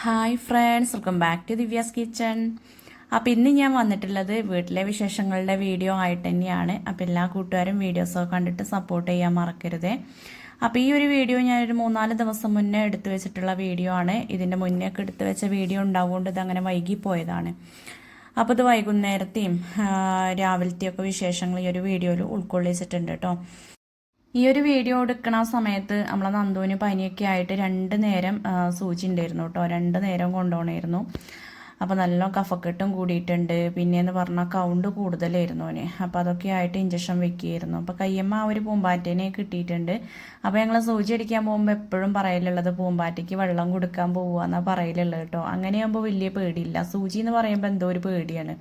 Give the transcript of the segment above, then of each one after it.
Hi friends welcome back to Divya's kitchen അപ്പോൾ ഇന്ന് ഞാൻ വന്നിട്ടുള്ളത് വീട്ടിലെ വിശേഷങ്ങളുടെ വീഡിയോ ആയിട്ട് തന്നെയാണ്. അപ്പോൾ എല്ലാ കൂട്ടുകാരും വീഡിയോസൊക്കെ കണ്ടിട്ട് സപ്പോർട്ട് ചെയ്യാൻ മറക്കരുത്. അപ്പോൾ ഈ ഒരു വീഡിയോ ഞാനൊരു മൂന്നാൽ ദിവസം മുന്നേ എടുത്തു വെച്ചിട്ടുള്ള വീഡിയോ ആണ്. ഇതിന്റെ മുന്നേ ഒക്കെ എടുത്തു വെച്ച വീഡിയോ ഉണ്ടാവുകൊണ്ട് ഇത് അങ്ങനെ വൈകിപ്പോയതാണ്. അപ്പോൾ ഇത് വൈകുന്നേരത്തെയും രാവിലത്തെയൊക്കെ വിശേഷങ്ങൾ ഈ ഒരു വീഡിയോയിൽ ഉൾക്കൊള്ളിച്ചിട്ടുണ്ട് കേട്ടോ ഈ ഒരു വീഡിയോ എടുക്കണ സമയത്ത് നമ്മളെ നന്ദുവിന് പനിയൊക്കെ ആയിട്ട് രണ്ട് നേരം സൂചി ഉണ്ടായിരുന്നു കേട്ടോ. രണ്ട് നേരം കൊണ്ടുപോകണമായിരുന്നു അപ്പോൾ നല്ല കഫക്കെട്ടും കൂടിയിട്ടുണ്ട്. പിന്നെയെന്ന് പറഞ്ഞാൽ കൗണ്ട് കൂടുതലായിരുന്നു അവന് അപ്പോൾ അതൊക്കെ ആയിട്ട് ഇഞ്ചക്ഷൻ വെക്കുകയായിരുന്നു. അപ്പോൾ കയ്യമ്മ ആ ഒരു പൂമ്പാറ്റേനെ കിട്ടിയിട്ടുണ്ട്. അപ്പോൾ ഞങ്ങൾ സൂചി അടിക്കാൻ പോകുമ്പോൾ എപ്പോഴും പറയലുള്ളത് പൂമ്പാറ്റയ്ക്ക് വെള്ളം കൊടുക്കാൻ പോവുക എന്നാണ് പറയലുള്ളത് കേട്ടോ. അങ്ങനെയാകുമ്പോൾ വലിയ പേടിയില്ല. സൂചി എന്ന് പറയുമ്പോൾ എന്തോ ഒരു പേടിയാണ്.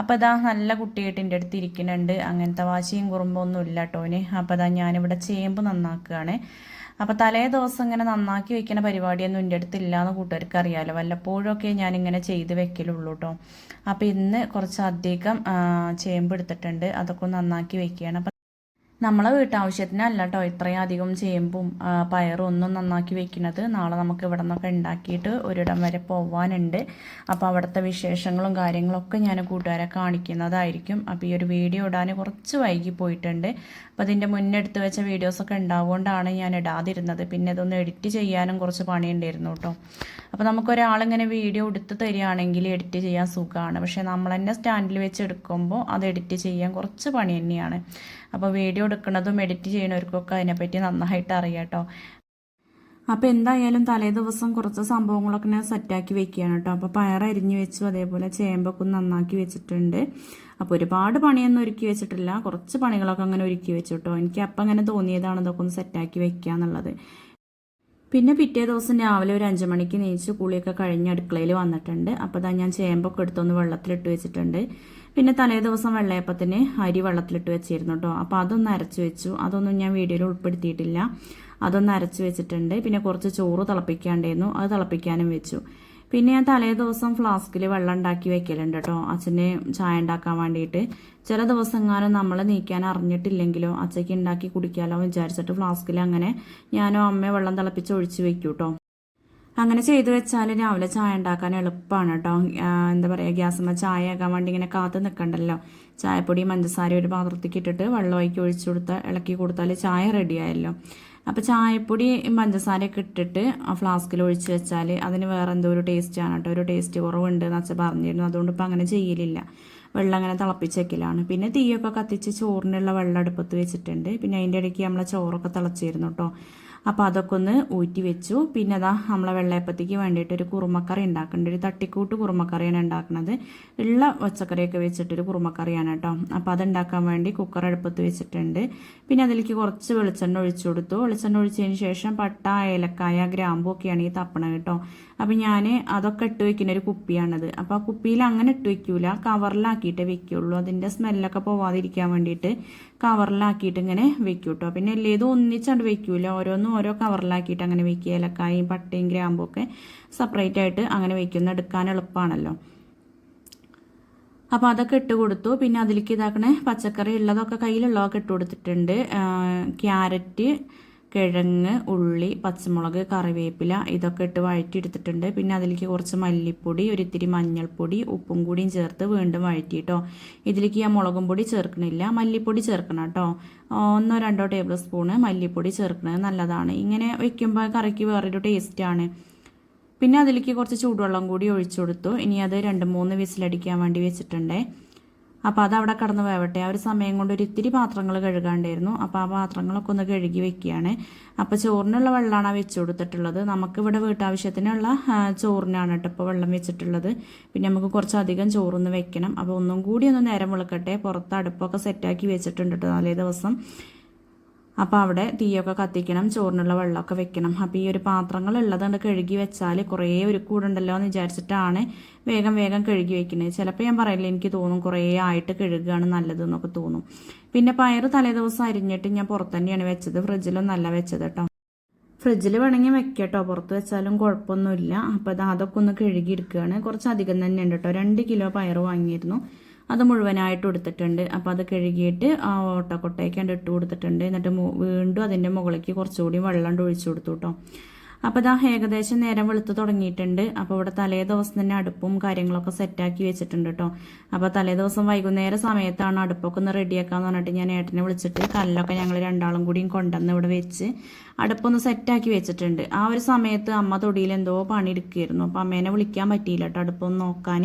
അപ്പോൾ ഇതാ നല്ല കുട്ടിയായിട്ട് എന്റെ അടുത്ത് ഇരിക്കുന്നുണ്ട്. അങ്ങനത്തെ വാശിയും കുറുമ്പൊന്നും ഇല്ല കേട്ടോന് അപ്പോൾ ഇതാ ഞാനിവിടെ ചേമ്പ് നന്നാക്കുകയാണ്. അപ്പോൾ തലേ ദിവസം ഇങ്ങനെ നന്നാക്കി വെക്കുന്ന പരിപാടിയൊന്നും എന്റെ അടുത്ത് ഇല്ലയെന്ന് കൂട്ടുകാർക്ക് അറിയാമല്ലോ വല്ലപ്പോഴൊക്കെ ഞാനിങ്ങനെ ചെയ്ത് വെക്കലുള്ളൂ കേട്ടോ അപ്പോൾ ഇന്ന് കുറച്ച് അധികം ചേമ്പ് എടുത്തിട്ടുണ്ട്. അതൊക്കെ നന്നാക്കി വെക്കുകയാണ്. നമ്മളെ വീട്ടാവശ്യത്തിനല്ല കേട്ടോ ഇത്രയും അധികം ചേമ്പും പയറും ഒന്നും നന്നാക്കി വെക്കുന്നത്. നാളെ നമുക്ക് ഇവിടെ നിന്നൊക്കെ ഉണ്ടാക്കിയിട്ട് ഒരിടം വരെ പോവാനുണ്ട്. അപ്പോൾ അവിടുത്തെ വിശേഷങ്ങളും കാര്യങ്ങളൊക്കെ ഞാൻ കൂട്ടുകാരെ കാണിക്കുന്നതായിരിക്കും. അപ്പോൾ ഈ ഒരു വീഡിയോ ഇടാൻ കുറച്ച് വൈകി പോയിട്ടുണ്ട്. അപ്പോൾ അതിന്റെ മുന്നേ എടുത്ത് വെച്ച വീഡിയോസൊക്കെ ഉണ്ടാവുകൊണ്ടാണ് ഞാൻ ഇടാതിരുന്നത്. പിന്നെ ഇതൊന്ന് എഡിറ്റ് ചെയ്യാനും കുറച്ച് പണിയുണ്ടായിരുന്നു കേട്ടോ. അപ്പോൾ നമുക്കൊരാളിങ്ങനെ വീഡിയോ എടുത്ത് തരികയാണെങ്കിൽ എഡിറ്റ് ചെയ്യാൻ സുഖമാണ്. പക്ഷേ നമ്മൾ തന്നെ സ്റ്റാൻഡിൽ വെച്ച് എടുക്കുമ്പോൾ അത് എഡിറ്റ് ചെയ്യാൻ കുറച്ച് പണി തന്നെയാണ്. അപ്പോൾ വീഡിയോ എടുക്കുന്നതും എഡിറ്റ് ചെയ്യുന്നവർക്കൊക്കെ അതിനെപ്പറ്റി നന്നായിട്ട് അറിയാം അപ്പോൾ എന്തായാലും തലേ ദിവസം കുറച്ച് സംഭവങ്ങളൊക്കെ ഞാൻ സെറ്റാക്കി വെക്കുകയാണ് കേട്ടോ അപ്പോൾ പയർ അരിഞ്ഞ് വെച്ചു അതേപോലെ ചേമ്പൊക്കെ നന്നാക്കി വെച്ചിട്ടുണ്ട്. അപ്പോൾ ഒരുപാട് പണിയൊന്നും ഒരുക്കി വെച്ചിട്ടില്ല. കുറച്ച് പണികളൊക്കെ അങ്ങനെ ഒരുക്കി വെച്ചു കേട്ടോ എനിക്ക് അപ്പം അങ്ങനെ തോന്നിയതാണ് ഇതൊക്കെ ഒന്ന് സെറ്റാക്കി വെക്കുക എന്നുള്ളത് പിന്നെ പിറ്റേ ദിവസം രാവിലെ ഒരു അഞ്ച് മണിക്ക് നീച്ച് കുളിയൊക്കെ കഴിഞ്ഞ് അടുക്കളയിൽ വന്നിട്ടുണ്ട്. അപ്പോൾ ഇതാ ഞാൻ ചേമ്പൊക്കെ എടുത്തൊന്ന് വെള്ളത്തിലിട്ട് വെച്ചിട്ടുണ്ട്. പിന്നെ തലേ ദിവസം വെള്ളയപ്പത്തിന് അരി വെള്ളത്തിലിട്ട് വെച്ചിരുന്നു കേട്ടോ അപ്പോൾ അതൊന്ന് അരച്ച് വെച്ചു. അതൊന്നും ഞാൻ വീഡിയോയിൽ ഉൾപ്പെടുത്തിയിട്ടില്ല. അതൊന്ന് അരച്ച് വെച്ചിട്ടുണ്ട്. പിന്നെ കുറച്ച് ചോറ് തിളപ്പിക്കാണ്ടായിരുന്നു. അത് തിളപ്പിക്കാനും വെച്ചു. പിന്നെ ഞാൻ തലേ ദിവസം ഫ്ലാസ്കിൽ വെള്ളം ഉണ്ടാക്കി വെക്കലുണ്ട് കേട്ടോ. അച്ഛന് ചായ ഉണ്ടാക്കാൻ വേണ്ടിയിട്ട്. ചില ദിവസങ്ങാനും നമ്മൾ നീക്കാൻ അറിഞ്ഞിട്ടില്ലെങ്കിലോ അച്ഛയ്ക്ക് ഉണ്ടാക്കി കുടിക്കാമല്ലോ വിചാരിച്ചിട്ട് ഫ്ലാസ്കിൽ അങ്ങനെ ഞാനോ അമ്മയെ വെള്ളം തിളപ്പിച്ച് ഒഴിച്ച് വെക്കും കേട്ടോ. അങ്ങനെ ചെയ്തു വെച്ചാൽ രാവിലെ ചായ ഉണ്ടാക്കാൻ എളുപ്പമാണ് കേട്ടോ. എന്താ പറയുക ഗ്യാസമ്മ ചായ ആക്കാൻ വേണ്ടി ഇങ്ങനെ കാത്ത് നിൽക്കണ്ടല്ലോ ചായപ്പൊടി പഞ്ചസാര ഒരു പാത്രത്തേക്ക് ഇട്ടിട്ട് വെള്ളം ഒഴിക്കി ഒഴിച്ചു കൊടുത്താൽ ഇളക്കി കൊടുത്താൽ ചായ റെഡിയായല്ലോ അപ്പോൾ ചായപ്പൊടി പഞ്ചസാരയൊക്കെ ഇട്ടിട്ട് ആ ഫ്ലാസ്കിൽ ഒഴിച്ച് വെച്ചാൽ അതിന് വേറെ എന്തോ ഒരു ടേസ്റ്റാണ് കേട്ടോ ഒരു ടേസ്റ്റ് കുറവുണ്ട് എന്ന് വെച്ചാൽ പറഞ്ഞിരുന്നു. അതുകൊണ്ട് ഇപ്പം അങ്ങനെ ചെയ്യലില്ല. വെള്ളം അങ്ങനെ തിളപ്പിച്ച് വെക്കലാണ്. പിന്നെ തീയൊക്കെ കത്തിച്ച് ചോറിനുള്ള വെള്ളം അടുപ്പത്ത് വെച്ചിട്ടുണ്ട്. പിന്നെ അതിന്റെ ഇടയ്ക്ക് നമ്മളെ ചോറൊക്കെ തിളച്ചിരുന്നു കേട്ടോ അപ്പോൾ അതൊക്കെ ഒന്ന് ഊറ്റി വെച്ചു. പിന്നെ അതാ നമ്മളെ വെള്ളയപ്പത്തേക്ക് വേണ്ടിയിട്ട് ഒരു കുറുമക്കറി ഉണ്ടാക്കുന്നുണ്ട് ഒരു തട്ടിക്കൂട്ട് കുറുമക്കറിയാണ് ഉണ്ടാക്കുന്നത് ഉള്ള പച്ചക്കറിയൊക്കെ വെച്ചിട്ടൊരു കുറുമക്കറിയാണ് കേട്ടോ. അപ്പോൾ അത് ഉണ്ടാക്കാൻ വേണ്ടി കുക്കർ അടുപ്പത്ത് വെച്ചിട്ടുണ്ട്. പിന്നെ അതിലേക്ക് കുറച്ച് വെളിച്ചെണ്ണ ഒഴിച്ചു കൊടുത്തു. വെളിച്ചെണ്ണ ഒഴിച്ചതിന് ശേഷം പട്ട ഏലക്കായ ഗ്രാമ്പു ഒക്കെയാണ് ഈ തപ്പണ കേട്ടോ. അപ്പം ഞാൻ അതൊക്കെ ഇട്ട് വെക്കുന്ന ഒരു കുപ്പിയാണത്. അപ്പോൾ ആ കുപ്പിയിൽ അങ്ങനെ ഇട്ട് വെക്കൂല. കവറിലാക്കിയിട്ടേ വെക്കുള്ളൂ. അതിന്റെ സ്മെല്ലൊക്കെ പോവാതിരിക്കാൻ വേണ്ടിയിട്ട് കവറിലാക്കിയിട്ട് ഇങ്ങനെ വെക്കും കേട്ടോ പിന്നെ എല്ലേതും ഒന്നിച്ചാണ്ട് വെക്കൂല. ഓരോന്നും ഓരോ കവറിലാക്കിയിട്ട് അങ്ങനെ വെക്കുക ഏലക്കായും പട്ടയും ഗ്രാമ്പും ഒക്കെ സെപ്പറേറ്റ് ആയിട്ട് അങ്ങനെ വെക്കുന്ന എടുക്കാൻ എളുപ്പമാണല്ലോ അപ്പോൾ അതൊക്കെ ഇട്ട് കൊടുത്തു. പിന്നെ അതിലേക്ക് ഇതാക്കണേ പച്ചക്കറി ഉള്ളതൊക്കെ കയ്യിലുള്ളതൊക്കെ ഇട്ട് കൊടുത്തിട്ടുണ്ട്. ക്യാരറ്റ് കിഴങ്ങ് ഉള്ളി പച്ചമുളക് കറിവേപ്പില ഇതൊക്കെ ഇട്ട് വഴറ്റിയെടുത്തിട്ടുണ്ട്. പിന്നെ അതിലേക്ക് കുറച്ച് മല്ലിപ്പൊടി ഒരിത്തിരി മഞ്ഞൾപ്പൊടി ഉപ്പും കൂടിയും ചേർത്ത് വീണ്ടും വഴറ്റിയിട്ടോ. ഇതിലേക്ക് ഞാൻ മുളകും പൊടി ചേർക്കണില്ല. മല്ലിപ്പൊടി ചേർക്കണം കേട്ടോ. ഒന്നോ രണ്ടോ ടേബിൾ സ്പൂണ് മല്ലിപ്പൊടി ചേർക്കുന്നത് നല്ലതാണ്. ഇങ്ങനെ വെക്കുമ്പോൾ കറിക്ക് വേറൊരു ടേസ്റ്റാണ് പിന്നെ അതിലേക്ക് കുറച്ച് ചൂടുവെള്ളം കൂടി ഒഴിച്ചു കൊടുത്തു. ഇനി അത് രണ്ട് മൂന്ന് വിസിലടിക്കാൻ വേണ്ടി വെച്ചിട്ടുണ്ടേ. അപ്പോൾ അത് അവിടെ കടന്ന് വേവട്ടെ. ആ ഒരു സമയം കൊണ്ട് ഒരു ഇത്തിരി പാത്രങ്ങൾ കഴുകാണ്ടായിരുന്നു. അപ്പോൾ ആ പാത്രങ്ങളൊക്കെ ഒന്ന് കഴുകി വെക്കുകയാണ്. അപ്പോൾ ചോറിനുള്ള വെള്ളമാണ് വെച്ച് കൊടുത്തിട്ടുള്ളത് നമുക്കിവിടെ വീട്ടാവശ്യത്തിനുള്ള ചോറിനാണ് കേട്ടോ ഇപ്പോൾ വെള്ളം വെച്ചിട്ടുള്ളത്. പിന്നെ നമുക്ക് കുറച്ചധികം ചോറൊന്ന് വെക്കണം. അപ്പോൾ ഒന്നും കൂടി ഒന്ന് നേരം വിളക്കട്ടെ. പുറത്ത് അടുപ്പൊക്കെ സെറ്റാക്കി വെച്ചിട്ടുണ്ട് കേട്ടോ നാലേ ദിവസം. അപ്പോൾ അവിടെ തീയൊക്കെ കത്തിക്കണം ചോറിനുള്ള വെള്ളമൊക്കെ വെക്കണം. അപ്പോൾ ഈ ഒരു പാത്രങ്ങൾ ഉള്ളതുകൊണ്ട് കഴുകി വെച്ചാൽ കുറേ ഒരു കൂടുണ്ടല്ലോ എന്ന് വിചാരിച്ചിട്ടാണ് വേഗം വേഗം കഴുകി വെക്കുന്നത്. ചിലപ്പോൾ ഞാൻ പറയില്ല എനിക്ക് തോന്നും കുറേ ആയിട്ട് കഴുകുകയാണ് നല്ലത് എന്നൊക്കെ തോന്നും. പിന്നെ പയർ തലേ ദിവസം അരിഞ്ഞിട്ട് ഞാൻ പുറത്ത് തന്നെയാണ് വെച്ചത്. ഫ്രിഡ്ജിലൊന്നല്ല വെച്ചത് കേട്ടോ. ഫ്രിഡ്ജിൽ വേണമെങ്കിൽ വെക്കാം കേട്ടോ പുറത്ത് വെച്ചാലും കുഴപ്പമൊന്നുമില്ല. അപ്പോൾ അത് അതൊക്കെ ഒന്ന് കഴുകി കുറച്ച് അധികം തന്നെ ഉണ്ട് കേട്ടോ. രണ്ട് കിലോ പയർ വാങ്ങിയിരുന്നു. അത് മുഴുവനായിട്ട് എടുത്തിട്ടുണ്ട് അപ്പോൾ അത് കഴുകിയിട്ട് ആ ഓട്ടക്കൊട്ടയ്ക്കാണ്ട് ഇട്ട് കൊടുത്തിട്ടുണ്ട്. എന്നിട്ട് വീണ്ടും അതിന്റെ മുകളിലേക്ക് കുറച്ചുകൂടി വെള്ളം ഒഴിച്ചു കൊടുത്തു കേട്ടോ അപ്പോൾ ഇതാ ഏകദേശം നേരം വെളുത്ത് തുടങ്ങിയിട്ടുണ്ട്. അപ്പോൾ ഇവിടെ തലേ ദിവസം തന്നെ അടുപ്പും കാര്യങ്ങളൊക്കെ സെറ്റാക്കി വെച്ചിട്ടുണ്ട് കേട്ടോ അപ്പോൾ തലേ ദിവസം വൈകുന്നേര സമയത്താണ് അടുപ്പൊക്കെ ഒന്ന് റെഡിയാക്കാന്ന് പറഞ്ഞിട്ട് ഞാൻ ഏട്ടനെ വിളിച്ചിട്ട് കല്ലൊക്കെ ഞങ്ങൾ രണ്ടാളും കൂടിയും കൊണ്ടുവന്ന് ഇവിടെ വെച്ച് അടുപ്പൊന്ന് സെറ്റാക്കി വെച്ചിട്ടുണ്ട്. ആ ഒരു സമയത്ത് അമ്മ തൊടിയിൽ എന്തോ പണി എടുക്കുകയായിരുന്നു അപ്പോൾ അമ്മേനെ വിളിക്കാൻ പറ്റിയില്ല കേട്ടോ അടുപ്പൊന്ന് നോക്കാൻ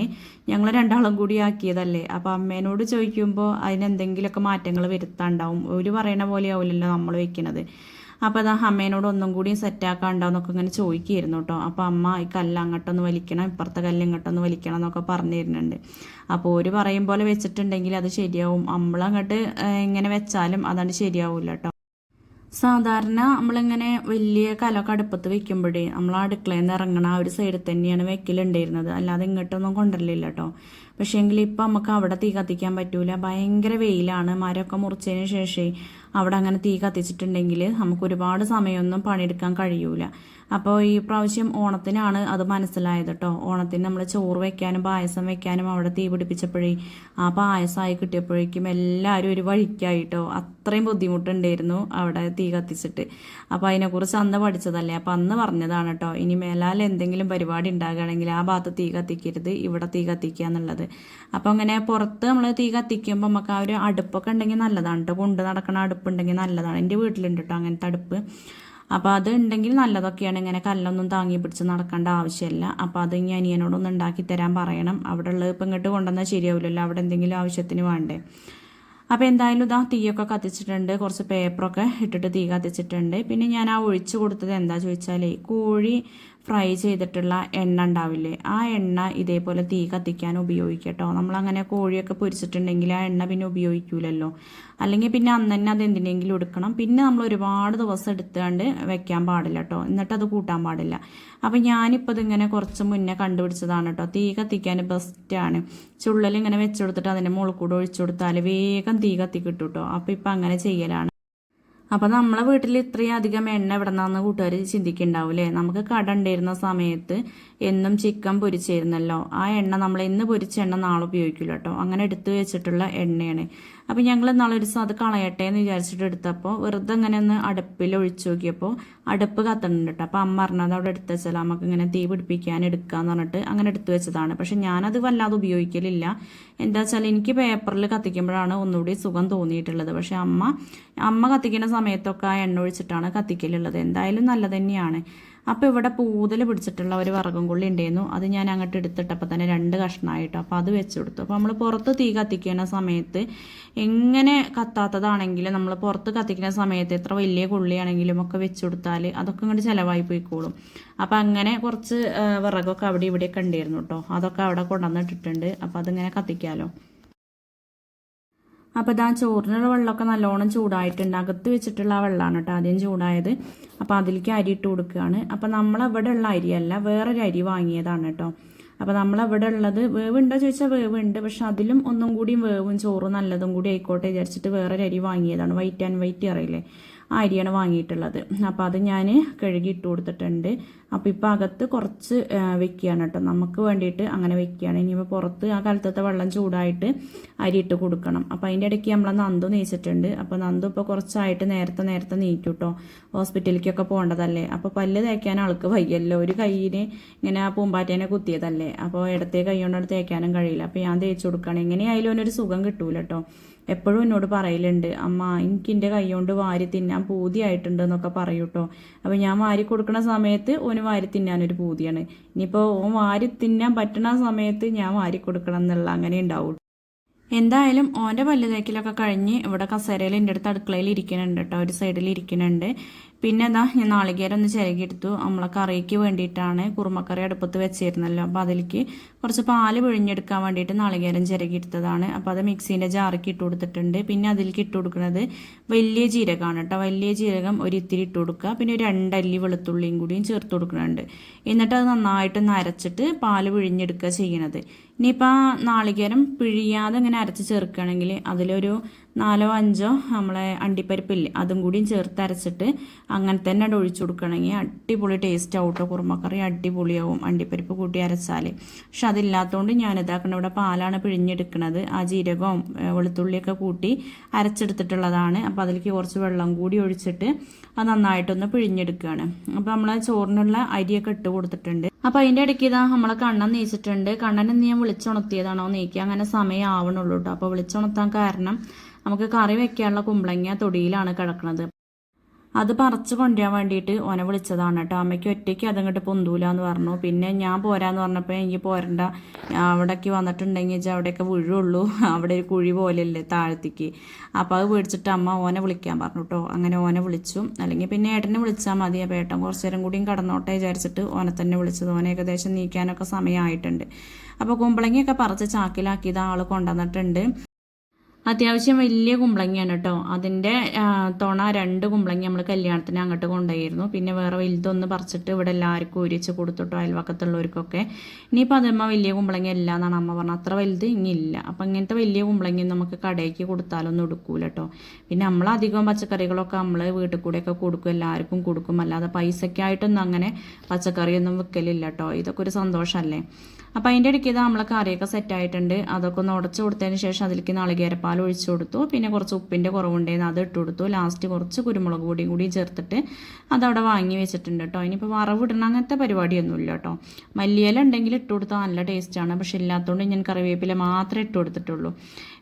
ഞങ്ങൾ രണ്ടാളും കൂടി ആക്കിയതല്ലേ. അപ്പോൾ അമ്മേനോട് ചോദിക്കുമ്പോൾ അതിനെന്തെങ്കിലുമൊക്കെ മാറ്റങ്ങൾ വരുത്താണ്ടാവും. ഒരു പറയണ പോലെ ആവില്ലല്ലോ നമ്മൾ വെക്കുന്നത് അപ്പോൾ അത് അമ്മേനോട് ഒന്നും കൂടി സെറ്റാക്കാണ്ടാന്നൊക്കെ ഇങ്ങനെ ചോദിക്കുകയായിരുന്നു കേട്ടോ. അപ്പോൾ അമ്മ ഈ കല്ല് അങ്ങോട്ടൊന്ന് വലിക്കണം ഇപ്പുറത്തെ കല്ല് ഇങ്ങോട്ടൊന്ന് വലിക്കണം എന്നൊക്കെ പറഞ്ഞു തരുന്നുണ്ട് അപ്പോൾ ഒരു പറയും പോലെ വെച്ചിട്ടുണ്ടെങ്കിൽ അത് ശരിയാവും. നമ്മളങ്ങോട്ട് ഇങ്ങനെ വെച്ചാലും അതാണ് ശരിയാവില്ല കേട്ടോ. സാധാരണ നമ്മളിങ്ങനെ വലിയ കലൊക്കെ അടുപ്പത്ത് വെക്കുമ്പോഴേ നമ്മൾ അടുക്കളയിൽ നിന്ന് ഇറങ്ങണ ആ ഒരു സൈഡിൽ തന്നെയാണ് വെക്കലുണ്ടായിരുന്നത്. അല്ലാതെ ഇങ്ങോട്ടൊന്നും കൊണ്ടുവരലില്ല കേട്ടോ. പക്ഷേ എങ്കിൽ ഇപ്പം നമുക്ക് അവിടെ തീ കത്തിക്കാൻ പറ്റൂല. ഭയങ്കര വെയിലാണ്. മരമൊക്കെ മുറിച്ചതിന് ശേഷം അവിടെ അങ്ങനെ തീ കത്തിച്ചിട്ടുണ്ടെങ്കിൽ നമുക്ക് ഒരുപാട് സമയമൊന്നും പണിയെടുക്കാൻ കഴിയൂല. അപ്പോൾ ഈ പ്രാവശ്യം ഓണത്തിനാണ് അത് മനസ്സിലായത് കേട്ടോ ഓണത്തിന് നമ്മൾ ചോറ് വെക്കാനും പായസം വെക്കാനും അവിടെ തീ പിടിപ്പിച്ചപ്പോഴേ ആ പായസമായി കിട്ടിയപ്പോഴേക്കും എല്ലാവരും ഒരു വഴിക്കായിട്ടോ അത്രയും ബുദ്ധിമുട്ടുണ്ടായിരുന്നു അവിടെ തീ കത്തിച്ചിട്ട്. അപ്പോൾ അതിനെക്കുറിച്ച് അന്ന് പഠിച്ചതല്ലേ? അപ്പോൾ അന്ന് പറഞ്ഞതാണ് കേട്ടോ ഇനി മേലാൽ എന്തെങ്കിലും പരിപാടി ഉണ്ടാകുകയാണെങ്കിൽ ആ ഭാഗത്ത് തീ കത്തിക്കരുത് ഇവിടെ തീ കത്തിക്കുക എന്നുള്ളത്. അപ്പോൾ അങ്ങനെ പുറത്ത് നമ്മൾ തീ കത്തിക്കുമ്പോൾ നമുക്ക് ആ ഒരു അടുപ്പൊക്കെ ഉണ്ടെങ്കിൽ നല്ലതാണ് കേട്ടോ കൊണ്ട് നടക്കണ അടുപ്പുണ്ടെങ്കിൽ നല്ലതാണ്. എന്റെ വീട്ടിലുണ്ട് കേട്ടോ അങ്ങനത്തെ അടുപ്പ്. അപ്പോൾ അത് ഉണ്ടെങ്കിൽ നല്ലതൊക്കെയാണ്. ഇങ്ങനെ കല്ലൊന്നും താങ്ങി പിടിച്ച് നടക്കേണ്ട ആവശ്യമില്ല. അപ്പോൾ അത് ഇനി അനിയനോടൊന്ന് ഉണ്ടാക്കി തരാൻ പറയണം. അവിടെ ഉള്ളത് ഇപ്പം ഇങ്ങോട്ട് കൊണ്ടുവന്നാൽ ശരിയാവില്ലല്ലോ. അവിടെ എന്തെങ്കിലും ആവശ്യത്തിന് വേണ്ടേ. അപ്പോൾ എന്തായാലും ഇതാ തീയൊക്കെ കത്തിച്ചിട്ടുണ്ട്. കുറച്ച് പേപ്പറൊക്കെ ഇട്ടിട്ട് തീ കത്തിച്ചിട്ടുണ്ട്. പിന്നെ ഞാൻ ആ ഒഴിച്ച് കൊടുത്തത് എന്താ ചോദിച്ചാൽ കോഴി ഫ്രൈ ചെയ്തിട്ടുള്ള എണ്ണ ഉണ്ടാവില്ലേ? ആ എണ്ണ ഇതേപോലെ തീ കത്തിക്കാൻ ഉപയോഗിക്കട്ടോ. നമ്മളങ്ങനെ കോഴിയൊക്കെ പൊരിച്ചിട്ടുണ്ടെങ്കിൽ ആ എണ്ണ പിന്നെ ഉപയോഗിക്കൂലല്ലോ. അല്ലെങ്കിൽ പിന്നെ അന്ന് തന്നെ അത് എന്തിനെങ്കിലും എടുക്കണം. പിന്നെ നമ്മൾ ഒരുപാട് ദിവസം എടുത്തുകൊണ്ട് വെക്കാൻ പാടില്ല കേട്ടോ. എന്നിട്ട് അത് കൂട്ടാൻ പാടില്ല. അപ്പം ഞാനിപ്പോൾ ഇതിങ്ങനെ കുറച്ച് മുന്നേ കണ്ടുപിടിച്ചതാണ് കേട്ടോ. തീ കത്തിക്കാൻ ബെസ്റ്റാണ് ചുള്ളൽ ഇങ്ങനെ വെച്ച് കൊടുത്തിട്ട് അതിന്റെ മുകളിൽ കൂടെ ഒഴിച്ചു കൊടുത്താൽ വേഗം തീ കത്തി കിട്ടും. കേട്ടോ അപ്പോൾ ഇപ്പം അങ്ങനെ ചെയ്യലാണ്. അപ്പോൾ നമ്മളെ വീട്ടിൽ ഇത്രയും അധികം എണ്ണ എവിടെ നിന്നാന്ന് കൂട്ടുകാർ ചിന്തിക്കുന്നുണ്ടാവില്ലേ നമുക്ക് കട ഉണ്ടായിരുന്ന സമയത്ത് എന്നും ചിക്കൻ പൊരിച്ചിരുന്നല്ലോ. ആ എണ്ണ നമ്മൾ ഇന്ന് പൊരിച്ച എണ്ണ നാളെ ഉപയോഗിക്കില്ല കേട്ടോ അങ്ങനെ എടുത്തു വെച്ചിട്ടുള്ള എണ്ണയാണ്. അപ്പോൾ ഞങ്ങൾ നാളെ ഒരു ദിവസം അത് കളയട്ടെ എന്ന് വിചാരിച്ചിട്ട് എടുത്തപ്പോൾ വെറുതെ ഇങ്ങനെ ഒന്ന് അടുപ്പിൽ ഒഴിച്ചു നോക്കിയപ്പോൾ അടുപ്പ് കത്തണുണ്ട് കേട്ടോ അപ്പോൾ അമ്മ പറഞ്ഞത് അവിടെ എടുത്ത് വെച്ചാൽ നമുക്ക് ഇങ്ങനെ തീ പിടിപ്പിക്കാൻ എടുക്കാന്ന് പറഞ്ഞിട്ട് അങ്ങനെ എടുത്തു വെച്ചതാണ്. പക്ഷെ ഞാനത് വല്ലാതെ ഉപയോഗിക്കലില്ല. എന്താ വെച്ചാൽ എനിക്ക് പേപ്പറിൽ കത്തിക്കുമ്പോഴാണ് ഒന്നുകൂടി സുഖം തോന്നിയിട്ടുള്ളത്. പക്ഷെ അമ്മ അമ്മ കത്തിക്കുന്ന സമയത്തൊക്കെ ആ എണ്ണ ഒഴിച്ചിട്ടാണ് കത്തിക്കലുള്ളത്. എന്തായാലും നല്ലത് തന്നെയാണ്. അപ്പോൾ ഇവിടെ പൂതൽ പിടിച്ചിട്ടുള്ള ഒരു വറകും കൊള്ളി ഉണ്ടായിരുന്നു. അത് ഞാൻ അങ്ങോട്ട് എടുത്തിട്ടപ്പോൾ തന്നെ രണ്ട് കഷ്ണമായിട്ട്. അപ്പോൾ അത് വെച്ച് കൊടുത്തു. അപ്പോൾ നമ്മൾ പുറത്ത് തീ കത്തിക്കുന്ന സമയത്ത് എങ്ങനെ കത്താത്തതാണെങ്കിലും നമ്മൾ പുറത്ത് കത്തിക്കുന്ന സമയത്ത് എത്ര വലിയ കൊള്ളിയാണെങ്കിലും ഒക്കെ വെച്ച് കൊടുത്താൽ അതൊക്കെ ഇങ്ങോട്ട് ചിലവായി പോയിക്കോളും. അപ്പോൾ അങ്ങനെ കുറച്ച് വിറകൊക്കെ അവിടെ ഇവിടെയൊക്കെ ഉണ്ടായിരുന്നു കേട്ടോ അതൊക്കെ അവിടെ കൊണ്ടുവന്നിട്ടിട്ടുണ്ട്. അപ്പോൾ അതിങ്ങനെ കത്തിക്കാമല്ലോ അപ്പോൾ ഇതാ ചോറിനുള്ള വെള്ളമൊക്കെ നല്ലോണം ചൂടായിട്ടുണ്ട്. അകത്ത് വെച്ചിട്ടുള്ള ആ വെള്ളമാണ് കേട്ടോ ആദ്യം ചൂടായത്. അപ്പോൾ അതിലേക്ക് അരി ഇട്ട് കൊടുക്കുകയാണ്. അപ്പോൾ നമ്മളവിടെ ഉള്ള അരിയല്ല വേറൊരു അരി വാങ്ങിയതാണ് കേട്ടോ. അപ്പോൾ നമ്മളവിടെ ഉള്ളത് വേവുണ്ടോ ചോദിച്ചാൽ വേവുണ്ട്. പക്ഷെ അതിലും ഒന്നും കൂടിയും വേവും ചോറും നല്ലതും കൂടി ആയിക്കോട്ടെ വിചാരിച്ചിട്ട് വേറൊരു അരി വാങ്ങിയതാണ്. വൈറ്റ് ആൻഡ് വൈറ്റ് അറിയില്ലേ? അരിയാണ് വാങ്ങിയിട്ടുള്ളത്. അപ്പോൾ അത് ഞാൻ കഴുകി ഇട്ട് കൊടുത്തിട്ടുണ്ട്. അപ്പോൾ ഇപ്പോൾ അകത്ത് കുറച്ച് വെക്കുകയാണ് കേട്ടോ. നമുക്ക് വേണ്ടിയിട്ട് അങ്ങനെ വെക്കുകയാണ്. ഇനിയിപ്പോൾ പുറത്ത് ആ കാലത്തത്തെ വെള്ളം ചൂടായിട്ട് അരി ഇട്ട് കൊടുക്കണം. അപ്പോൾ അതിന്റെ ഇടയ്ക്ക് നമ്മൾ നന്ദു നീച്ചിട്ടുണ്ട്. അപ്പോൾ നന്ദു ഇപ്പോൾ കുറച്ചായിട്ട് നേരത്തെ നേരത്തെ നീക്കും കേട്ടോ. ഹോസ്പിറ്റലിലേക്കൊക്കെ പോകേണ്ടതല്ലേ? അപ്പോൾ പല്ല് തേക്കാൻ ആൾക്ക് വയ്യല്ലോ. ഒരു കയ്യിന് ഇങ്ങനെ ആ പൂമ്പാറ്റേനെ കുത്തിയതല്ലേ? അപ്പോൾ ഇടത്തെ കൈ കൊണ്ടാണ് തേക്കാനും കഴിയില്ല. അപ്പോൾ ഞാൻ തേച്ച് കൊടുക്കണം എങ്ങനെയായാലും അവനൊരു സുഖം കിട്ടൂല കേട്ടോ. എപ്പോഴും എന്നോട് പറയലുണ്ട് അമ്മ എനിക്ക് എന്റെ കൈ കൊണ്ട് വാരി തിന്നാൻ പൂതിയായിട്ടുണ്ട് എന്നൊക്കെ പറയൂ കേട്ടോ അപ്പോൾ ഞാൻ വാരി കൊടുക്കുന്ന സമയത്ത് ഓന് വാരി തിന്നാനൊരു പൂതിയാണ്. ഇനിയിപ്പോൾ ഓൻ വാരി തിന്നാൻ പറ്റണ സമയത്ത് ഞാൻ വാരി കൊടുക്കണം എന്നുള്ള അങ്ങനെ ഉണ്ടാവും. എന്തായാലും ഓന്റെ പല്ല് തേക്കിലൊക്കെ കഴിഞ്ഞ് ഇവിടെ കസേരയിൽ എന്റെ അടുത്ത് അടുക്കളയിൽ ഇരിക്കുന്നുണ്ട് കേട്ടോ ഒരു സൈഡിൽ ഇരിക്കുന്നുണ്ട് പിന്നെ എന്താ ഞാൻ നാളികേരം ഒന്ന് ചിരകിയെടുത്തു. നമ്മളെ കറിക്ക് വേണ്ടിയിട്ടാണ് കുറുമക്കറി അടുപ്പത്ത് വെച്ചിരുന്നല്ലോ. അപ്പോൾ അതിലേക്ക് കുറച്ച് പാൽ പിഴിഞ്ഞെടുക്കാൻ വേണ്ടിയിട്ട് നാളികേരം ചിരകിയെടുത്തതാണ്. അപ്പോൾ അത് മിക്സീന്റെ ജാറിക്ക് ഇട്ട് കൊടുത്തിട്ടുണ്ട്. പിന്നെ അതിലേക്ക് ഇട്ട് കൊടുക്കുന്നത് വലിയ ജീരകമാണ് കേട്ടോ. വലിയ ജീരകം ഒരു ഇത്തിരി ഇട്ട് കൊടുക്കുക. പിന്നെ ഒരു രണ്ടല്ലി വെളുത്തുള്ളിയും കൂടിയും ചേർത്ത് കൊടുക്കുന്നുണ്ട്. എന്നിട്ട് അത് നന്നായിട്ട് നരച്ചിട്ട് പാൽ പിഴിഞ്ഞെടുക്കുക ചെയ്യണത്. ഇനിയിപ്പോൾ നാളികേരം പിഴിയാതെ ഇങ്ങനെ അരച്ച് ചേർക്കുകയാണെങ്കിൽ അതിലൊരു നാലോ അഞ്ചോ നമ്മളെ അണ്ടിപ്പരിപ്പില്ലേ അതും കൂടിയും ചേർത്ത് അരച്ചിട്ട് അങ്ങനെ തന്നെ അത് ഒഴിച്ചു കൊടുക്കുകയാണെങ്കിൽ അടിപൊളി ടേസ്റ്റ് ആവട്ടോ കുറുമക്കറി അടിപൊളിയാവും അണ്ടിപ്പരിപ്പ് കൂട്ടി അരച്ചാൽ പക്ഷെ അതില്ലാത്തതുകൊണ്ട് ഞാൻ ഇതാക്കണം ഇവിടെ പാലാണ് പിഴിഞ്ഞെടുക്കുന്നത് ആ ജീരകവും വെളുത്തുള്ളിയൊക്കെ കൂട്ടി അരച്ചെടുത്തിട്ടുള്ളതാണ്. അപ്പോൾ അതിലേക്ക് കുറച്ച് വെള്ളം കൂടി ഒഴിച്ചിട്ട് അത് നന്നായിട്ടൊന്ന് പിഴിഞ്ഞെടുക്കുകയാണ്. അപ്പോൾ നമ്മൾ ചോറിനുള്ള അരിയൊക്കെ ഇട്ട് കൊടുത്തിട്ടുണ്ട്. അപ്പോൾ അതിന്റെ ഇടയ്ക്ക് ഇതാ നമ്മളെ കണ്ണൻ നീച്ചിട്ടുണ്ട്. കണ്ണനെ ഞാൻ വിളിച്ചുണർത്തിയതാണോ നീക്കി അങ്ങനെ സമയം ആവണുള്ളൂ കേട്ടോ അപ്പോൾ വിളിച്ചുണർത്താൻ കാരണം നമുക്ക് കറി വെക്കാനുള്ള കുമ്പളങ്ങ തൊടിയിലാണ് കിടക്കുന്നത് അത് പറിച്ച് കൊണ്ടുവരാൻ വേണ്ടിയിട്ട് ഓനെ വിളിച്ചതാണ് കേട്ടോ. അമ്മയ്ക്ക് ഒറ്റയ്ക്ക് അതങ്ങോട്ട് പൊന്തൂല എന്ന് പറഞ്ഞു. പിന്നെ ഞാൻ പോരാന്ന് പറഞ്ഞപ്പോൾ എനിക്ക് പോരണ്ട. അവിടേക്ക് വന്നിട്ടുണ്ടെങ്കിൽ വെച്ചാൽ അവിടെയൊക്കെ വീഴുള്ളൂ. അവിടെ ഒരു കുഴി പോലെയല്ലേ താഴത്തേക്ക്. അപ്പോൾ അത് പേടിച്ചിട്ട് അമ്മ ഓനെ വിളിക്കാൻ പറഞ്ഞു കേട്ടോ. അങ്ങനെ ഓനെ വിളിച്ചു. അല്ലെങ്കിൽ പിന്നെ ഏട്ടനെ വിളിച്ചാൽ മതി. അപ്പോൾ ഏട്ടൻ കുറച്ച് നേരം കൂടിയും കടന്നോട്ടെ വിചാരിച്ചിട്ട് ഓനെ തന്നെ വിളിച്ചത്. ഓനെ ഏകദേശം നീക്കാനൊക്കെ സമയമായിട്ടുണ്ട്. അപ്പോൾ കുമ്പളങ്ങിയൊക്കെ പറിച്ച് ചാക്കിലാക്കിയത് ആൾ കൊണ്ടുവന്നിട്ടുണ്ട്. അത്യാവശ്യം വലിയ കുമ്പളങ്ങയാണ് കേട്ടോ അതിന്റെ തുണ രണ്ട് കുമ്പളങ്ങ നമ്മൾ കല്യാണത്തിന് അങ്ങോട്ട് കൊണ്ടുപോയിരുന്നു. പിന്നെ വേറെ വലുതൊന്ന് പറിച്ചിട്ട് ഇവിടെ എല്ലാവർക്കും ഒരിച്ച് കൊടുത്തിട്ടോ അയൽവക്കത്തുള്ളവർക്കൊക്കെ. ഇനിയിപ്പോൾ അതമ്മ വലിയ കുമ്പളങ്ങ ഇല്ല എന്നാണ് അമ്മ പറഞ്ഞത്. അത്ര വലുത് ഇനിയില്ല അപ്പം ഇങ്ങനത്തെ വലിയ കുമ്പളങ്ങ നമുക്ക് കടയ്ക്ക് കൊടുത്താലൊന്നും എടുക്കൂല കേട്ടോ പിന്നെ നമ്മൾ അധികം പച്ചക്കറികളൊക്കെ നമ്മൾ വീട്ടിൽ കൂടെയൊക്കെ കൊടുക്കും എല്ലാവർക്കും കൊടുക്കും. അല്ലാതെ പൈസയ്ക്കായിട്ടൊന്നും അങ്ങനെ പച്ചക്കറിയൊന്നും വെക്കലില്ല കേട്ടോ ഇതൊക്കെ ഒരു സന്തോഷമല്ലേ അപ്പം അതിന്റെ ഇടയ്ക്ക് ഇത് നമ്മളെ കറിയൊക്കെ സെറ്റായിട്ടുണ്ട് അതൊക്കെ ഒന്ന് ഉടച്ചു കൊടുത്തതിന് ശേഷം അതിലേക്ക് നാളികേരപ്പാൽ ഒഴിച്ചു കൊടുത്തു. പിന്നെ കുറച്ച് ഉപ്പിന്റെ കുറവുണ്ടായിരുന്നു അത് ഇട്ട് കൊടുത്തു. ലാസ്റ്റ് കുറച്ച് കുരുമുളക് പൊടിയും കൂടി ചേർത്തിട്ട് അതവിടെ വാങ്ങി വെച്ചിട്ടുണ്ട് കേട്ടോ. ഇനിയിപ്പോൾ വറവിടണം അങ്ങനത്തെ പരിപാടിയൊന്നുമില്ല കേട്ടോ. മല്ലിയില ഉണ്ടെങ്കിൽ ഇട്ട് കൊടുത്താൽ നല്ല ടേസ്റ്റാണ് പക്ഷെ ഇല്ലാത്തതുകൊണ്ട് ഞാൻ കറിവേപ്പില മാത്രമേ ഇട്ട് കൊടുത്തിട്ടുള്ളൂ.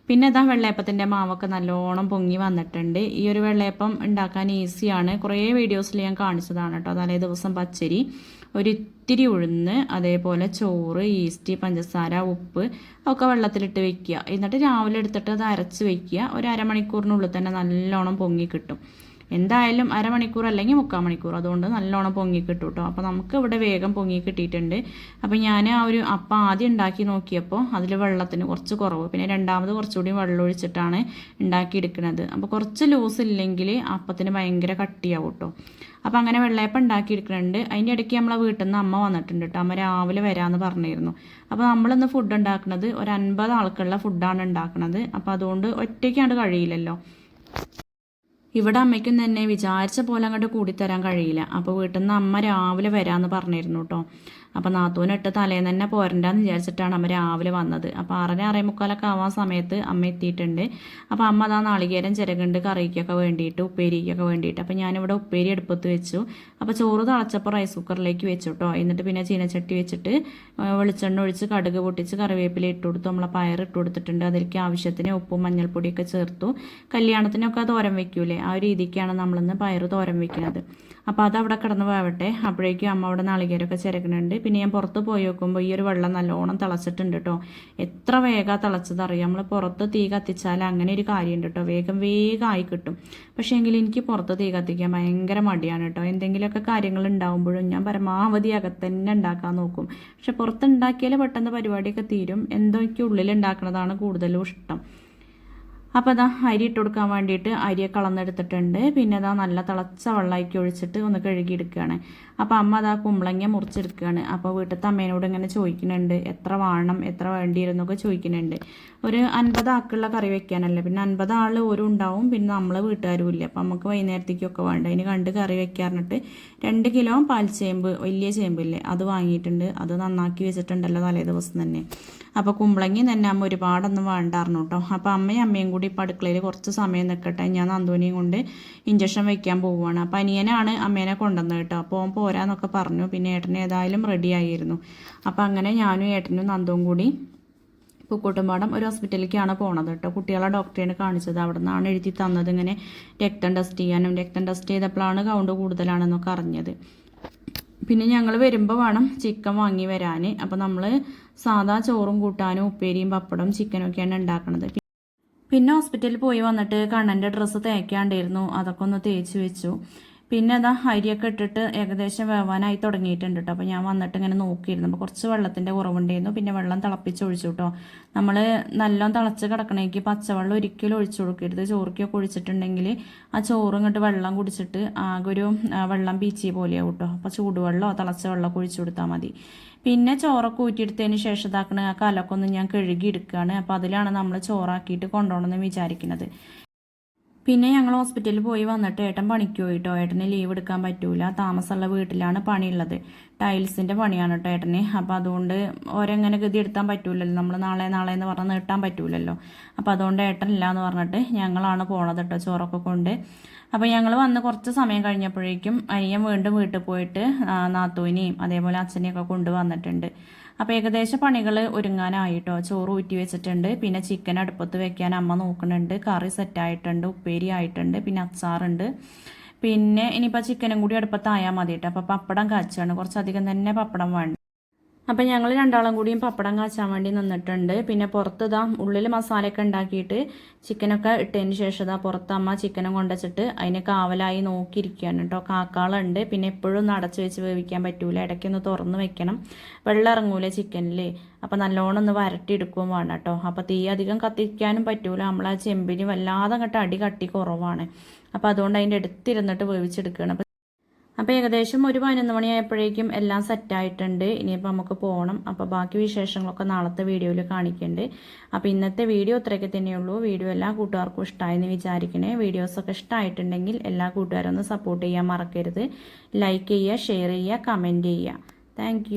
പിന്നെ ഇതാ വെള്ളയപ്പത്തിന്റെ മാവൊക്കെ നല്ലോണം പൊങ്ങി വന്നിട്ടുണ്ട്. ഈ ഒരു വെള്ളയപ്പം ഉണ്ടാക്കാൻ ഈസിയാണ് കുറേ വീഡിയോസിൽ ഞാൻ കാണിച്ചതാണ് കേട്ടോ. തലേ ദിവസം പച്ചരി. ഒരു ഇത്തിരി ഉഴുന്ന് അതേപോലെ ചോറ് ഈസ്റ്റ് പഞ്ചസാര ഉപ്പ് ഒക്കെ വെള്ളത്തിലിട്ട് വെക്കുക. എന്നിട്ട് രാവിലെ എടുത്തിട്ട് അത് അരച്ച് വെക്കുക. ഒരു അരമണിക്കൂറിനുള്ളിൽ തന്നെ നല്ലോണം പൊങ്ങി കിട്ടും. എന്തായാലും അരമണിക്കൂർ അല്ലെങ്കിൽ മുക്കാൽ മണിക്കൂർ അതുകൊണ്ട് നല്ലോണം പൊങ്ങി കിട്ടും കേട്ടോ അപ്പോൾ നമുക്ക് ഇവിടെ വേഗം പൊങ്ങി കിട്ടിയിട്ടുണ്ട്. അപ്പോൾ ഞാൻ ആ ഒരു അപ്പം ആദ്യം ഉണ്ടാക്കി നോക്കിയപ്പോൾ അതിൽ വെള്ളത്തിന് കുറച്ച് കുറവ്. പിന്നെ രണ്ടാമത് കുറച്ചുകൂടി വെള്ളം ഒഴിച്ചിട്ടാണ് ഉണ്ടാക്കിയെടുക്കുന്നത് അപ്പോൾ കുറച്ച് ലൂസ് ഇല്ലെങ്കിൽ അപ്പത്തിന് ഭയങ്കര കട്ടിയാവും കേട്ടോ അപ്പോൾ അങ്ങനെ വെള്ളയപ്പം ഉണ്ടാക്കിയെടുക്കുന്നുണ്ട് അതിന്റെ ഇടയ്ക്ക് നമ്മളെ വീട്ടിൽ നിന്ന് അമ്മ വന്നിട്ടുണ്ട് കേട്ടോ അമ്മ രാവിലെ വരാമെന്ന് പറഞ്ഞിരുന്നു. അപ്പോൾ നമ്മളിന്ന് ഫുഡ് ഉണ്ടാക്കുന്നത് ഒരു അൻപത് ആൾക്കുള്ള ഫുഡാണ് ഉണ്ടാക്കുന്നത് അപ്പോൾ അതുകൊണ്ട് ഒറ്റയ്ക്കാണ്ട് കഴിയില്ലല്ലോ. ഇവിടെ അമ്മയ്ക്കും തന്നെ വിചാരിച്ച പോലെ അങ്ങോട്ട് കൂടിത്തരാൻ കഴിയില്ല. അപ്പോൾ വീട്ടിൽ നിന്ന് അമ്മ രാവിലെ വരാമെന്ന് പറഞ്ഞിരുന്നു കേട്ടോ അപ്പോൾ നാത്തൂനിട്ട് തലേന്ന് തന്നെ പോരണ്ടെന്ന് വിചാരിച്ചിട്ടാണ് അമ്മ രാവിലെ വന്നത്. അപ്പോൾ ആറര ആറേ മുക്കാലൊക്കെ ആവാൻ സമയത്ത് അമ്മ എത്തിയിട്ടുണ്ട്. അപ്പോൾ അമ്മ അതാ നാളികേരം ചിരകുണ്ട് കറിക്കൊക്കെ വേണ്ടിയിട്ട് ഉപ്പേരിക്കൊക്കെ വേണ്ടിയിട്ട്. അപ്പോൾ ഞാനിവിടെ ഉപ്പേരി എടുപ്പത്ത് വെച്ചു. അപ്പോൾ ചോറ് തിളച്ചപ്പോൾ റൈസ് കുക്കറിലേക്ക് വെച്ചു എന്നിട്ട് പിന്നെ ചീനച്ചട്ടി വെച്ചിട്ട് വെളിച്ചെണ്ണ ഒഴിച്ച് കടുക് പൊട്ടിച്ച് കറിവേപ്പില ഇട്ട് കൊടുത്തു. നമ്മളെ പയർ ഇട്ട് കൊടുത്തിട്ടുണ്ട്. അതിലേക്ക് ആവശ്യത്തിന് ഉപ്പും മഞ്ഞൾപ്പൊടിയൊക്കെ ചേർത്തു. കല്യാണത്തിനൊക്കെ തോരൻ വെക്കൂലേ? ആ ഒരു രീതിക്കാണ് നമ്മളിന്ന് പയർ തോരൻ വെക്കുന്നത്. അപ്പോൾ അത് അവിടെ കിടന്ന് വേവട്ടെ. അപ്പോഴേക്കും അമ്മ അവിടെ നാളികേരമൊക്കെ ചിരക്കണുണ്ട് പിന്നെ ഞാൻ പുറത്ത് പോയി നോക്കുമ്പോൾ ഈ ഒരു വെള്ളം നല്ലോണം തിളച്ചിട്ടുണ്ട് കേട്ടോ എത്ര വേഗം തിളച്ചത് അറിയാം? നമ്മൾ പുറത്ത് തീ കത്തിച്ചാൽ അങ്ങനെ ഒരു കാര്യമുണ്ട് കേട്ടോ വേഗം വേഗം ആയി കിട്ടും. പക്ഷേ എങ്കിൽ എനിക്ക് പുറത്ത് തീ കത്തിക്കാൻ ഭയങ്കര മടിയാണ് കേട്ടോ എന്തെങ്കിലുമൊക്കെ കാര്യങ്ങൾ ഉണ്ടാകുമ്പോഴും ഞാൻ പരമാവധി അകത്ത് തന്നെ ഉണ്ടാക്കാൻ നോക്കും. പക്ഷെ പുറത്തുണ്ടാക്കിയാൽ പെട്ടെന്ന് പരിപാടിയൊക്കെ തീരും. എന്തൊക്കെ ഉള്ളിൽ ഉണ്ടാക്കുന്നതാണ് കൂടുതലും ഇഷ്ടം. അപ്പോൾ അതാ അരി ഇട്ട് കൊടുക്കാൻ വേണ്ടിയിട്ട് അരിയെ കളന്നെടുത്തിട്ടുണ്ട്. പിന്നെ അതാ നല്ല തിളച്ച വെള്ളമാക്കി ഒഴിച്ചിട്ട് ഒന്ന് കഴുകിയെടുക്കുകയാണ്. അപ്പോൾ അമ്മ അതാ കുമ്പളങ്ങ മുറിച്ചെടുക്കുകയാണ്. അപ്പോൾ വീട്ടിലത്തെ അമ്മേനോട് ഇങ്ങനെ ചോദിക്കുന്നുണ്ട് എത്ര വേണം? എത്ര വേണ്ടിയിരുന്നൊക്കെ ചോദിക്കുന്നുണ്ട്. ഒരു അൻപത് ആക്കുള്ള കറി വെക്കാനല്ലേ. പിന്നെ അൻപത് ആൾ ഒരു ഉണ്ടാവും പിന്നെ നമ്മൾ വീട്ടുകാരും ഇല്ല. അപ്പോൾ നമുക്ക് വൈകുന്നേരത്തേക്കൊക്കെ വേണ്ട. അതിന് കണ്ട് കറി വെക്കാറിട്ട് രണ്ട് കിലോ പാൽ ചേമ്പ് വലിയ ചേമ്പില്ലേ അത് വാങ്ങിയിട്ടുണ്ട്. അത് നന്നാക്കി വെച്ചിട്ടുണ്ടല്ലോ തലേ ദിവസം തന്നെ. അപ്പോൾ കുമ്പളങ്ങി തന്നെ അമ്മ ഒരുപാടൊന്നും വേണ്ടായിരുന്നു കേട്ടോ അപ്പോൾ അമ്മയും അമ്മയും കൂടി ഇപ്പോൾ അടുക്കളയിൽ കുറച്ച് സമയം നിൽക്കട്ടെ ഞാൻ നന്ദോനിയും കൊണ്ട് ഇഞ്ചക്ഷൻ വയ്ക്കാൻ പോവുകയാണ് അപ്പോൾ അനിയനാണ് അമ്മേനെ കൊണ്ടുവന്നത് കേട്ടോ. അപ്പോൾ ഓൻ പോരാന്നൊക്കെ പറഞ്ഞു. പിന്നെ ഏട്ടൻ ഏതായാലും റെഡി ആയിരുന്നു. അപ്പോൾ അങ്ങനെ ഞാനും ഏട്ടനും നന്ദവും കൂടി പൂക്കോട്ടുംപാടം ഒരു ഹോസ്പിറ്റലിലേക്കാണ് പോണത് കേട്ടോ. കുട്ടികളെ ഡോക്ടറെയാണ് കാണിച്ചത്. അവിടെ നിന്നാണ് എഴുതി തന്നത്. ഇങ്ങനെ രക്തം ടെസ്റ്റ് ചെയ്യാനും രക്തം ടെസ്റ്റ് ചെയ്തപ്പോഴാണ് കൗണ്ട് കൂടുതലാണെന്നൊക്കെ അറിഞ്ഞത്. പിന്നെ ഞങ്ങൾ വരുമ്പോൾ വേണം ചിക്കൻ വാങ്ങി വരാൻ അപ്പോൾ നമ്മൾ സാധാ ചോറും കൂട്ടാനും ഉപ്പേരിയും പപ്പടം ചിക്കനൊക്കെയാണ് ഉണ്ടാക്കുന്നത് പിന്നെ ഹോസ്പിറ്റലിൽ പോയി വന്നിട്ട് കണ്ണന്റെ ഡ്രസ്സ് തേക്കാണ്ടായിരുന്നു. അതൊക്കെ ഒന്ന് തേച്ച് വെച്ചു. പിന്നെ അതാ അരിയൊക്കെ ഇട്ടിട്ട് ഏകദേശം വേവാനായി തുടങ്ങിയിട്ടുണ്ട് കേട്ടോ അപ്പോൾ ഞാൻ വന്നിട്ട് ഇങ്ങനെ നോക്കിയിരുന്നു. അപ്പോൾ കുറച്ച് വെള്ളത്തിന്റെ കുറവുണ്ടായിരുന്നു. പിന്നെ വെള്ളം തിളപ്പിച്ച് ഒഴിച്ചു കേട്ടോ നമ്മൾ നല്ലോണം തിളച്ച് കിടക്കണേക്ക് പച്ചവെള്ളം ഒരിക്കലും ഒഴിച്ചു കൊടുക്കരുത്. ചോറിക്കൊക്കെ ഒഴിച്ചിട്ടുണ്ടെങ്കിൽ ആ ചോറ് ഇങ്ങോട്ട് വെള്ളം കുടിച്ചിട്ട് ആകെ ഒരു വെള്ളം പീച്ചി പോലെയാവും കേട്ടോ അപ്പോൾ ചൂടുവെള്ളമോ തിളച്ച വെള്ളമൊക്കെ ഒഴിച്ചു കൊടുത്താൽ മതി. പിന്നെ ചോറൊക്കെ ഊറ്റിയെടുത്തതിന് ശേഷം ഇതാക്കണ ആ കലമൊക്കെ ഒന്ന് ഞാൻ കഴുകി എടുക്കുകയാണ് അപ്പോൾ അതിലാണ് നമ്മൾ ചോറാക്കിയിട്ട് കൊണ്ടുപോകണമെന്ന് വിചാരിക്കുന്നത് പിന്നെ ഞങ്ങൾ ഹോസ്പിറ്റലിൽ പോയി വന്നിട്ട് ഏട്ടൻ പണിക്ക് പോയിട്ടോ? ഏട്ടന് ലീവ് എടുക്കാൻ പറ്റൂല. താമസമുള്ള വീട്ടിലാണ് പണിയുള്ളത്. ടൈൽസിന്റെ പണിയാണ് കേട്ടോ ഏട്ടന്. അപ്പോൾ അതുകൊണ്ട് ഓരെങ്ങനെ ഗതി എടുത്താൻ പറ്റൂലല്ലോ. നമ്മൾ നാളെ നാളെ എന്ന് പറഞ്ഞ് നീട്ടാൻ പറ്റൂലല്ലോ. അപ്പോൾ അതുകൊണ്ട് ഏട്ടൻ എന്ന് പറഞ്ഞിട്ട് ഞങ്ങളാണ് പോണത് കേട്ടോ ചോറൊക്കെ കൊണ്ട്. അപ്പോൾ ഞങ്ങൾ വന്ന് കുറച്ച് സമയം കഴിഞ്ഞപ്പോഴേക്കും അനിയൻ വീണ്ടും വീട്ടിൽ പോയിട്ട് നാത്തൂനെയും അതേപോലെ അച്ഛനെയൊക്കെ കൊണ്ടുവന്നിട്ടുണ്ട്. അപ്പോൾ ഏകദേശം പണികൾ ഒരുങ്ങാനായിട്ടോ. ചോറ് ഊറ്റി വെച്ചിട്ടുണ്ട്. പിന്നെ ചിക്കൻ അടുപ്പത്ത് വെക്കാൻ അമ്മ നോക്കുന്നുണ്ട്. കറി സെറ്റായിട്ടുണ്ട് ഉപ്പേരി ആയിട്ടുണ്ട്. പിന്നെ അച്ചാറുണ്ട്. പിന്നെ ഇനിയിപ്പോൾ ചിക്കനും കൂടി അടുപ്പത്തായാൽ മതി കേട്ടോ അപ്പോൾ പപ്പടം കാച്ചാണ്. കുറച്ചധികം തന്നെ പപ്പടം വേണ്ട. അപ്പം ഞങ്ങൾ രണ്ടാളും കൂടിയും പപ്പടം കാച്ചാൻ വേണ്ടി നിന്നിട്ടുണ്ട്. പിന്നെ പുറത്ത് ഇതാ ഉള്ളിൽ മസാലയൊക്കെ ഉണ്ടാക്കിയിട്ട് ചിക്കനൊക്കെ ഇട്ടതിന് ശേഷം ഇതാ പുറത്ത് അമ്മ ചിക്കനും കൊണ്ടുവച്ചിട്ട് അതിന് കാവലായി നോക്കിയിരിക്കുകയാണ് കേട്ടോ. കാക്കാളുണ്ട്. പിന്നെ എപ്പോഴും അടച്ച് വെച്ച് വേവിക്കാൻ പറ്റൂല. ഇടയ്ക്കൊന്ന് തുറന്ന് വെക്കണം. വെള്ളം ഇറങ്ങൂല ചിക്കനിൽ അപ്പം നല്ലോണം ഒന്ന് വരട്ടിയെടുക്കുകയും വേണം കേട്ടോ. അപ്പോൾ തീ അധികം കത്തിക്കാനും പറ്റൂല. നമ്മൾ ആ ചെമ്പിന് വല്ലാതെ അങ്ങോട്ട് അടി കട്ടി കുറവാണ്. അപ്പോൾ അതുകൊണ്ട് അതിന്റെ അടുത്തിരുന്നിട്ട് വേവിച്ചെടുക്കുകയാണ്. അപ്പോൾ അപ്പോൾ ഏകദേശം ഒരു പതിനൊന്ന് മണിയായപ്പോഴേക്കും എല്ലാം സെറ്റായിട്ടുണ്ട് ഇനിയിപ്പോൾ നമുക്ക് പോകണം അപ്പോൾ ബാക്കി വിശേഷങ്ങളൊക്കെ നാളത്തെ വീഡിയോയിൽ കാണിക്കുന്നുണ്ട് അപ്പോൾ ഇന്നത്തെ വീഡിയോ ഇത്രയൊക്കെ തന്നെയുള്ളൂ. വീഡിയോ എല്ലാ കൂട്ടുകാർക്കും ഇഷ്ടമായെന്ന് വിചാരിക്കണേ. വീഡിയോസൊക്കെ ഇഷ്ടമായിട്ടുണ്ടെങ്കിൽ എല്ലാ കൂട്ടുകാരും ഒന്ന് സപ്പോർട്ട് ചെയ്യാൻ മറക്കരുത്. ലൈക്ക് ചെയ്യുക ഷെയർ ചെയ്യുക കമന്റ് ചെയ്യുക. താങ്ക്